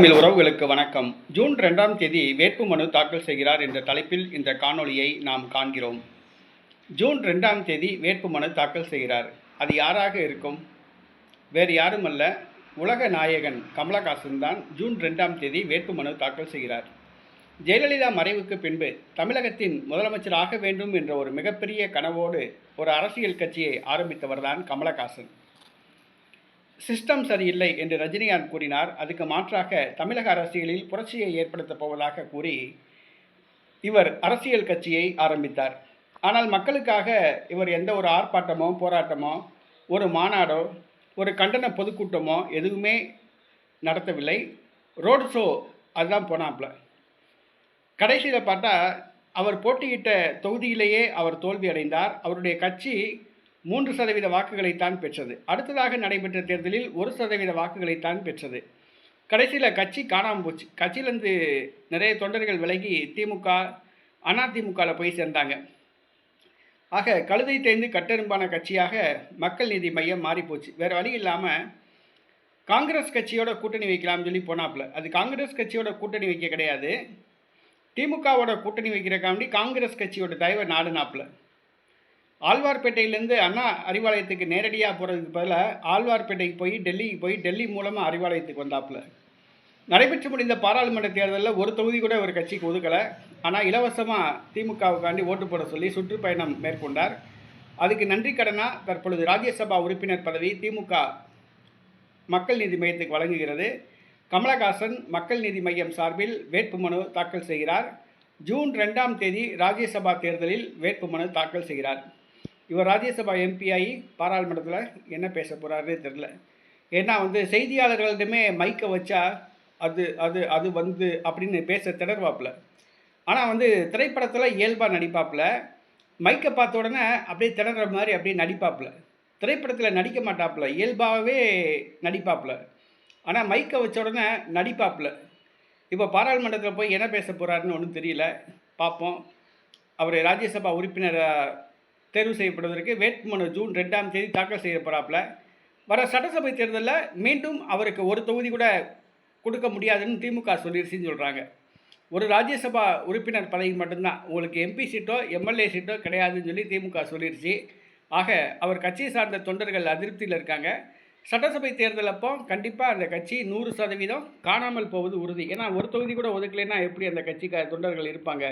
தமிழ் உறவுகளுக்கு வணக்கம். ஜூன் ரெண்டாம் தேதி வேட்புமனு தாக்கல் செய்கிறார் என்ற தலைப்பில் இந்த காணொளியை நாம் காண்கிறோம். ஜூன் ரெண்டாம் தேதி வேட்புமனு தாக்கல் செய்கிறார். அது யாராக இருக்கும்? வேறு யாருமல்ல. உலக நாயகன் கமலஹாசன் தான் ஜூன் ரெண்டாம் தேதி வேட்புமனு தாக்கல் செய்கிறார். ஜெயலலிதா மறைவுக்கு பின்பு தமிழகத்தின் முதலமைச்சர் ஆக வேண்டும் என்ற ஒரு மிகப்பெரிய கனவோடு ஒரு அரசியல் கட்சியை ஆரம்பித்தவர்தான் கமலஹாசன். சிஸ்டம் சரியில்லை என்று ரஜினிகாந்த் கூறினார். அதுக்கு மாற்றாக தமிழக அரசியலில் புரட்சியை ஏற்படுத்தப் போவதாக கூறி இவர் அரசியல் கட்சியை ஆரம்பித்தார். ஆனால் மக்களுக்காக இவர் எந்த ஒரு ஆர்ப்பாட்டமோ போராட்டமோ ஒரு மாநாடோ ஒரு கண்டன பொதுக்கூட்டமோ எதுவுமே நடத்தவில்லை. ரோடு ஷோ அதுதான் போனாப்ல கடைசியில் பார்த்தா அவர் போட்டியிட்ட தொகுதியிலேயே அவர் தோல்வி அடைந்தார் அவருடைய கட்சி மூன்று சதவீத வாக்குகளைத்தான் பெற்றது. அடுத்ததாக நடைபெற்ற தேர்தலில் ஒரு சதவீத வாக்குகளைத்தான் பெற்றது. கடைசியில் கட்சி காணாமல் போச்சு. கட்சியிலேருந்து நிறைய தொண்டர்கள் விலகி திமுக அதிமுகவில் போய் சேர்ந்தாங்க. ஆக கழுதை தேர்ந்து கட்டெரும்பான கட்சியாக மக்கள் நீதி மையம் மாறிப்போச்சு வேறு வழி இல்லாமல் காங்கிரஸ் கட்சியோட கூட்டணி வைக்கலாம்னு சொல்லி போனாப்புல. அது காங்கிரஸ் கட்சியோட கூட்டணி வைக்க கிடையாது. திமுகவோட கூட்டணி வைக்கிறக்காண்டி காங்கிரஸ் கட்சியோட தயவை நாடுனாப்புல. ஆழ்வார்பேட்டையிலேருந்து அண்ணா அறிவாலயத்துக்கு நேரடியாக போகிறதுக்கு பதிலாக ஆழ்வார்பேட்டைக்கு போய் டெல்லிக்கு போய் டெல்லி மூலமாக அறிவாலயத்துக்கு வந்தாப்புல. நடைபெற்று முடிந்த பாராளுமன்ற தேர்தலில் ஒரு தொகுதி கூட ஒரு கட்சிக்கு ஒதுக்கலை. ஆனால் இலவசமாக திமுகவுக்காண்டி ஓட்டு போட சொல்லி சுற்றுப்பயணம் மேற்கொண்டார். அதுக்கு நன்றி கடனாக தற்பொழுது ராஜ்யசபா உறுப்பினர் பதவி திமுக மக்கள் நீதி மையத்துக்கு வழங்குகிறது. கமலஹாசன் மக்கள் நீதி மையம் சார்பில் வேட்புமனு தாக்கல் செய்கிறார். ஜூன் ரெண்டாம் தேதி ராஜ்யசபா தேர்தலில் வேட்புமனு தாக்கல் செய்கிறார். இவர் ராஜ்யசபா எம்பியாகி பாராளுமன்றத்தில் என்ன பேச போகிறாருன்னு தெரில ஏன்னா வந்து செய்தியாளர்களிடமே மைக்கை வச்சா அது அது அது வந்து அப்படின்னு பேச திணறுவாப்பில். ஆனால் வந்து திரைப்படத்தில் இயல்பாக நடிப்பாப்பில். மைக்கை பார்த்த உடனே அப்படியே திணற மாதிரி அப்படியே நடிப்பாப்பில். திரைப்படத்தில் நடிக்க மாட்டாப்புல. இயல்பாகவே நடிப்பாப்புல. ஆனால் மைக்கை வச்ச உடனே நடிப்பாப்புல. இப்போ பாராளுமன்றத்தில் போய் என்ன பேச போகிறாருன்னு ஒன்றும் தெரியல. பார்ப்போம். அவர் ராஜ்யசபா உறுப்பினராக தேர்வு செய்யப்படுவதற்கு வேட்புமனு ஜூன் ரெண்டாம் தேதி தாக்கல் செய்யப்படாப்புல. வர சட்டசபை தேர்தலில் மீண்டும் அவருக்கு ஒரு தொகுதி கூட கொடுக்க முடியாதுன்னு திமுக சொல்லிடுச்சுன்னு சொல்கிறாங்க ஒரு ராஜ்யசபா உறுப்பினர் பதவி மட்டும்தான். உங்களுக்கு எம்பி சீட்டோ எம்எல்ஏ சீட்டோ கிடையாதுன்னு சொல்லி திமுக சொல்லிடுச்சு ஆக அவர் கட்சியை சார்ந்த தொண்டர்கள் அதிருப்தியில் இருக்காங்க. சட்டசபை தேர்தல் அப்போ கண்டிப்பாக அந்த கட்சி நூறு சதவீதம் காணாமல் போவது உறுதி. ஏன்னா ஒரு தொகுதி கூட ஒதுக்கலைன்னா எப்படி அந்த கட்சிக்கார தொண்டர்கள் இருப்பாங்க?